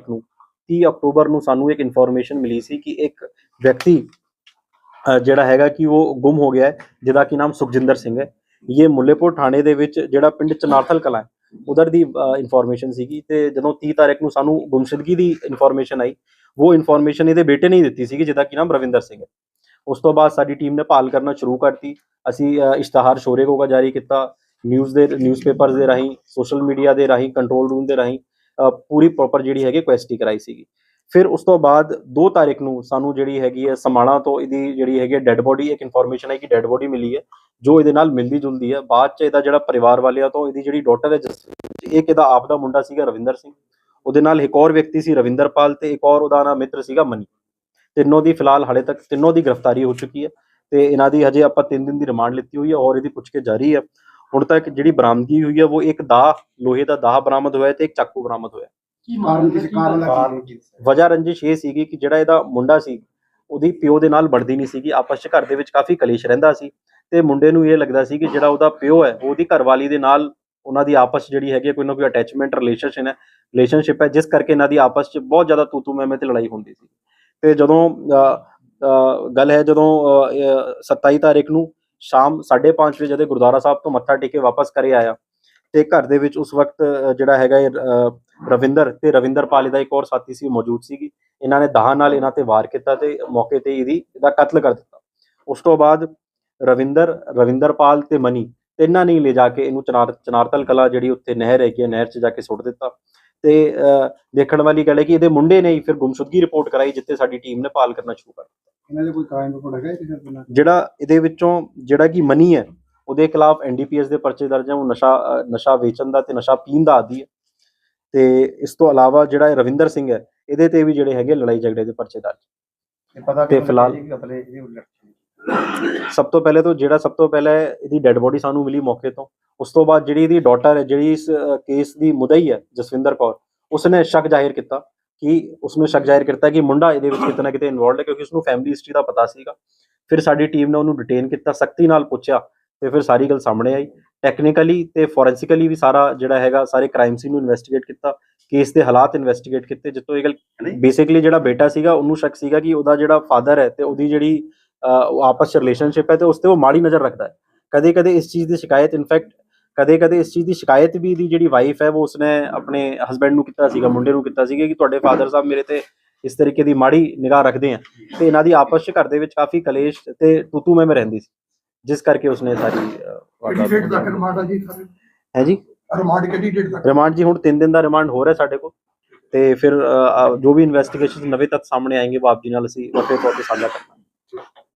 30 October ਨੂੰ ਸਾਨੂੰ ਇੱਕ ਇਨਫੋਰਮੇਸ਼ਨ ਮਿਲੀ ਸੀ ਕਿ ਇੱਕ ਵਿਅਕਤੀ ਜਿਹੜਾ ਹੈਗਾ ਕਿ ਉਹ ਗੁੰਮ ਹੋ ਗਿਆ ਹੈ, ਜਿਹਦਾ ਕੀ ਨਾਮ ਸੁਖਜਿੰਦਰ ਸਿੰਘ ਹੈ। ਇਹ ਮੁੱਲੇਪੁਰ ਥਾਣੇ ਦੇ ਵਿੱਚ ਜਿਹੜਾ ਪਿੰਡ ਚਨਾਰਥਲ ਕਲਾਂ ਹੈ, ਉਧਰ ਦੀ ਇਨਫੋਰਮੇਸ਼ਨ ਸੀਗੀ ਤੇ ਜਦੋਂ 30 ਤਾਰੀਖ ਨੂੰ ਸਾਨੂੰ ਗੁੰਮਸ਼ੁਦਗੀ ਦੀ ਇਨਫੋਰਮੇਸ਼ਨ ਆਈ, ਉਹ ਇਨਫੋਰਮੇਸ਼ਨ ਇਹਦੇ ਬੇਟੇ ਨੇ ਹੀ ਦਿੱਤੀ ਸੀਗੀ, ਜਿਹਦਾ ਕੀ ਨਾਮ ਰਵਿੰਦਰ ਸਿੰਘ ਹੈ। ਉਸ ਤੋਂ ਬਾਅਦ ਸਾਡੀ ਟੀਮ ਨੇ ਭਾਲ ਕਰਨਾ ਸ਼ੁਰੂ ਕਰਤੀ। ਅਸੀਂ ਇਸ਼ਤਿਹਾਰ ਸ਼ੋਰੇ ਕੋਗਾ ਜਾਰੀ ਕੀਤਾ ਨਿਊਜ਼ ਦੇ ਨਿਊਜ਼ਪੇਪਰਸ ਦੇ ਰਾਹੀਂ ਸੋਸ਼ਲ ਮੀਡੀਆ ਦੇ ਰਾਹੀਂ ਕੰਟਰੋਲ ਰੂਮ ਦੇ ਰਾਹੀਂ ਪੂਰੀ ਪ੍ਰੋਪਰ ਜਿਹੜੀ ਹੈਗੀ ਕੁਐਸਟੀ ਕਰਾਈ ਸੀਗੀ। ਫਿਰ ਉਸ ਤੋਂ ਬਾਅਦ 2 ਤਾਰੀਖ ਨੂੰ ਸਾਨੂੰ ਜਿਹੜੀ ਹੈਗੀ ਹੈ ਸਮਾਣਾ ਤੋਂ ਇਹਦੀ ਜਿਹੜੀ ਹੈਗੀ ਡੈੱਡ ਬੋਡੀ ਇੱਕ ਇਨਫੋਰਮੇਸ਼ਨ ਹੈ ਕਿ ਡੈੱਡ ਬੋਡੀ ਮਿਲੀ ਹੈ ਜੋ ਇਹਦੇ ਨਾਲ ਮਿਲਦੀ ਜੁਲਦੀ ਹੈ। ਬਾਅਦ ਚ ਇਹਦਾ ਜਿਹੜਾ ਪਰਿਵਾਰ ਵਾਲਿਆਂ ਤੋਂ ਇਹਦੀ ਜਿਹੜੀ ਡਾਟਰ ਹੈ ਜਸਪ੍ਰੀਤ, ਇੱਕ ਇਹਦਾ ਆਪ ਦਾ ਮੁੰਡਾ ਸੀਗਾ ਰਵਿੰਦਰ ਸਿੰਘ। ਉਹਦੇ ਨਾਲ ਇੱਕ ਹੋਰ ਵਿਅਕਤੀ ਸੀ ਰਵਿੰਦਰਪਾਲ ਤੇ ਇੱਕ ਹੋਰ ਉਹਦਾ ਨਾਮ ਮਿੱਤਰ ਸੀਗਾ ਮਨੀ। ਤਿੰਨੋਂ ਦੀ ਫਿਲਹਾਲ ਹਾਲੇ ਤੱਕ ਤਿੰਨੋਂ ਦੀ ਗ੍ਰਿਫਤਾਰੀ ਹੋ ਚੁੱਕੀ ਹੈ ਤੇ ਇਹਨਾਂ ਦੀ ਹਜੇ ਆਪਾਂ 3 ਦਿਨ ਦੀ ਰਿਮਾਂਡ ਲਿੱਤੀ ਹੋਈ ਹੈ ਔਰ ਇਹਦੀ ਪੁੱਛਕੇ ਜਾਰੀ ਹੈ। ਹੁਣ ਤੱਕ ਜਿਹੜੀ ਬਰਾਮਦਗੀ ਹੋਈ ਹੈ ਉਹ ਇੱਕ ਦਾਹ ਲੋਹੇ ਦਾ ਦਾਹ ਬਰਾਮਦ ਹੋਇਆ ਤੇ ਇੱਕ ਚਾਕੂ ਬਰਾਮਦ ਹੋਇਆ। ਕੀ ਕਾਰਨ ਕਿਸੇ ਕਾਰਨ ਦਾ ਕੀ ਵਜ੍ਹਾ ਰੰਜਿਸ਼ ਇਹ ਸੀਗੀ ਕਿ ਜਿਹੜਾ ਇਹਦਾ ਮੁੰਡਾ ਸੀ ਉਹਦੀ ਪਿਓ ਦੇ ਨਾਲ ਬਣਦੀ ਨਹੀਂ ਸੀਗੀ ਆਪਸ ਚ ਘਰ ਦੇ ਵਿੱਚ ਕਾਫੀ ਕਲੇਸ਼ ਰਹਿੰਦਾ ਸੀ ਤੇ ਮੁੰਡੇ ਨੂੰ ਇਹ ਲੱਗਦਾ ਸੀ ਕਿ ਜਿਹੜਾ ਉਹਦਾ ਪਿਓ ਹੈ ਉਹਦੀ ਘਰਵਾਲੀ ਦੇ ਨਾਲ ਉਹਨਾਂ ਦੀ ਆਪਸ ਜਿਹੜੀ ਹੈਗੀ ਹੈ ਕੋਈ ਨਾ ਕੋਈ ਅਟੈਚਮੈਂਟ ਰਿਲੇਸ਼ਨਸ਼ਿਪ ਹੈ ਰਿਲੇਸ਼ਨਸ਼ਿਪ ਹੈ ਜਿਸ ਕਰਕੇ ਇਹਨਾਂ ਦੀ ਆਪਸ 'ਚ ਬਹੁਤ ਜ਼ਿਆਦਾ ਤੂ ਤੂ ਮੈਂ ਮੈਂ ਤੇ ਲੜਾਈ ਹੁੰਦੀ ਸੀ। ਤੇ ਜਦੋਂ ਗੱਲ ਹੈ ਜਦੋਂ ਅ, ਅ, 27 ਤਾਰੀਖ ਨੂੰ ਸ਼ਾਮ 5:30 ਵਜੇ ਜਦੋਂ ਗੁਰਦੁਆਰਾ ਸਾਹਿਬ ਤੋਂ ਮੱਥਾ ਟੇਕ ਕੇ ਵਾਪਸ ਘਰੇ ਆਇਆ ਤੇ ਘਰ ਦੇ ਵਿੱਚ ਉਸ ਵਕਤ ਜਿਹੜਾ ਹੈਗਾ ਇਹ, ਅ, ਰਵਿੰਦਰ ਤੇ ਰਵਿੰਦਰਪਾਲ ਦਾ ਇੱਕ ਹੋਰ ਸਾਥੀ ਸੀ ਉਹ ਮੌਜੂਦ ਸੀਗੀ। ਇਹਨਾਂ ਨੇ ਦਾਹ ਨਾਲ ਇਹਨਾਂ ਤੇ ਵਾਰ ਕੀਤਾ ਤੇ ਮੌਕੇ ਤੇ ਇਹਦੀ ਇਹਦਾ ਕਤਲ ਕਰ ਦਿੱਤਾ। ਉਸ ਤੋਂ ਬਾਅਦ ਰਵਿੰਦਰ ਰਵਿੰਦਰਪਾਲ ਤੇ ਮਨੀ ਤਿੰਨਾਂ ਨੇ ਲੈ ਜਾ ਕੇ ਇਹਨੂੰ ਚਨਾਰ ਚਨਾਰਤਲ ਕਲਾ ਜਿਹੜੀ ਉੱਥੇ ਨਹਿਰ ਹੈਗੀ ਹੈ ਨਹਿਰ 'ਚ ਜਾ ਕੇ ਸੁੱਟ ਦਿੱਤਾ। ਤੇ ਦੇਖਣ ਵਾਲੀ ਗੱਲ ਹੈ ਕਿ ਇਹਦੇ ਮੁੰਡੇ ਨੇ ਹੀ ਫਿਰ ਗੁੰਮਸ਼ੁਦਗੀ ਰਿਪੋਰਟ ਕਰਾਈ ਜਿੱਥੇ ਸਾਡੀ ਟੀਮ ਨੇ ਭਾਲ ਕਰਨਾ ਸ਼ੁਰੂ ਕਰ ਦਿੱਤਾ। ਇਹਨਾਂ ਦੇ ਕੋਈ ਕ੍ਰਾਈਮ ਰਿਪੋਰਟ ਹੈਗਾ ਕਿਸੇ ਦੇ ਨਾਲ ਜਿਹੜਾ ਇਹਦੇ ਵਿੱਚੋਂ ਜਿਹੜਾ ਕਿ ਮਨੀ ਹੈ ਉਹਦੇ ਖਿਲਾਫ ਐਨਡੀਪੀਐਸ ਦੇ ਪਰਚੇ ਦਰਜ ਹੈ ਉਹ ਨਸ਼ਾ ਨਸ਼ਾ ਵੇਚਣ ਦਾ ਤੇ ਨਸ਼ਾ ਪੀਣ ਦਾ ਆਦੀ ਹੈ। ਤੇ ਇਸ ਤੋਂ ਇਲਾਵਾ ਜਿਹੜਾ ਇਹ ਰਵਿੰਦਰ ਸਿੰਘ ਹੈ ਇਹਦੇ ਤੇ ਵੀ ਜਿਹੜੇ ਹੈਗੇ ਲੜਾਈ ਝਗੜੇ ਦੇ ਪਰਚੇ ਦਰਜ। ਇਹ ਪਤਾ ਤੇ ਫਿਲਹਾਲ- ਕਤਲੇ ਇਹਦੀ ਉਲਟ। ਸਭ ਤੋਂ ਪਹਿਲੇ ਤਾਂ ਜਿਹੜਾ ਸਭ ਤੋਂ ਪਹਿਲਾਂ ਇਹਦੀ ਡੈੱਡ ਬੋਡੀ ਸਾਨੂੰ ਮਿਲੀ ਮੌਕੇ ਤੋਂ। ਉਸ ਤੋਂ ਬਾਅਦ ਜਿਹੜੀ ਇਹਦੀ ਡਾਟਰ ਹੈ ਜਿਹੜੀ ਇਸ ਕੇਸ ਦੀ ਮੁਦਈ ਹੈ ਜਸਵਿੰਦਰ ਕੌਰ ਉਸਨੇ ਸ਼ੱਕ ਜ਼ਾਹਿਰ ਕੀਤਾ ਕਿ ਉਸਨੇ ਸ਼ੱਕ ਜ਼ਾਹਿਰ ਕੀਤਾ ਕਿ ਮੁੰਡਾ ਇਹਦੇ ਵਿੱਚ ਕਿਤੇ ਨਾ ਕਿਤੇ ਇਨਵੋਲਡ ਹੈ ਕਿਉਂਕਿ ਉਸਨੂੰ ਫੈਮਿਲੀ ਹਿਸਟਰੀ ਦਾ ਪਤਾ ਸੀਗਾ। ਫਿਰ ਸਾਡੀ ਟੀਮ ਨੇ ਉਹਨੂੰ ਡਿਟੇਨ ਕੀਤਾ ਸਖਤੀ ਨਾਲ ਪੁੱਛਿਆ ਤੇ ਫਿਰ ਸਾਰੀ ਗੱਲ ਸਾਹਮਣੇ ਆਈ। ਟੈਕਨੀਕਲੀ ਤੇ ਫੋਰੈਂਸਿਕਲੀ ਵੀ ਸਾਰਾ ਜਿਹੜਾ ਹੈਗਾ ਸਾਰੇ ਕ੍ਰਾਈਮ ਸੀਨ ਨੂੰ ਇਨਵੈਸਟੀਗੇਟ ਕੀਤਾ ਕੇਸ ਦੇ ਹਾਲਾਤ ਇਨਵੈਸਟੀਗੇਟ ਕੀਤੇ ਜਿੱਤੋਂ ਇਹ ਗੱਲ ਬੇਸਿਕਲੀ ਜਿਹੜਾ ਬੇਟਾ ਸੀਗਾ ਉਹਨੂੰ ਸ਼ੱਕ ਸੀਗਾ ਕਿ ਉਹਦਾ ਜਿਹੜਾ ਫਾਦਰ ਹੈ ਤੇ ਉਹਦੀ ਜਿਹੜੀ ਆਪਸ ਚ ਰਿਲੇਸ਼ਨਸ਼ਿਪ ਹੈ ਤੇ ਉਸ ਤੇ ਉਹ ਮਾੜੀ ਨਜ਼ਰ ਰੱਖਦਾ ਹੈ। ਕਦੇ ਕਦੇ ਇਸ ਚੀਜ਼ ਦੀ ਸ਼ਿਕਾਇਤ ਇਨਫੈਕਟ ਕਦੇ ਕਦੇ ਇਸ ਚੀਜ਼ ਦੀ ਸ਼ਿਕਾਇਤ ਵੀ ਇਹਦੀ ਜਿਹੜੀ ਵਾਈਫ ਹੈ ਉਹ ਉਸਨੇ ਆਪਣੇ ਹਸਬੰਡ ਨੂੰ ਕੀਤਾ ਸੀਗਾ ਮੁੰਡੇ ਨੂੰ ਕੀਤਾ ਸੀਗਾ ਕਿ ਤੁਹਾਡੇ ਫਾਦਰ ਸਾਹਿਬ ਮੇਰੇ ਤੇ ਇਸ ਤਰੀਕੇ ਦੀ ਮਾੜੀ ਨਿਗਾਹ ਰੱਖਦੇ ਆ ਤੇ ਇਹਨਾਂ ਦੀ ਆਪਸ ਚ ਘਰ ਦੇ ਵਿੱਚ ਕਾਫੀ ਕਲੇਸ਼ ਤੇ ਤੂਤੂ ਮੈਂ ਰਹਿੰਦੀ ਸੀ ਜਿਸ ਕਰਕੇ ਉਸਨੇ ਸਾਰੀ ਅਹ, ਕਿਹੜੀ ਵਾਰਦਾਤ ਡੇਟ ਤੱਕ ਰਿਮਾਂਡ ਆ ਜੀ ਹੈ ਜੀ? ਰਿਮਾਂਡ ਕਿਹੜੀ ਡੇਟ ਤੱਕ? ਰਿਮਾਂਡ ਜੀ ਹੁਣ 3 ਦਿਨ ਦਾ ਰਿਮਾਂਡ ਹੋ ਰਿਹਾ ਸਾਡੇ ਕੋਲ ਤੇ ਫਿਰ ਜੋ ਵੀ ਇਨਵੈਸਟੀਗੇਸ਼ਨ ਨਵੇਂ ਤੱਥ ਸਾਹਮਣੇ ਉਹ ਆਪ ਜੀ ਨਾਲ ਅਸੀਂ ਵੱਡੇ ਤੌਰ ਤੇ ਸਾਂਝਾ ਕਰਾਂਗੇ।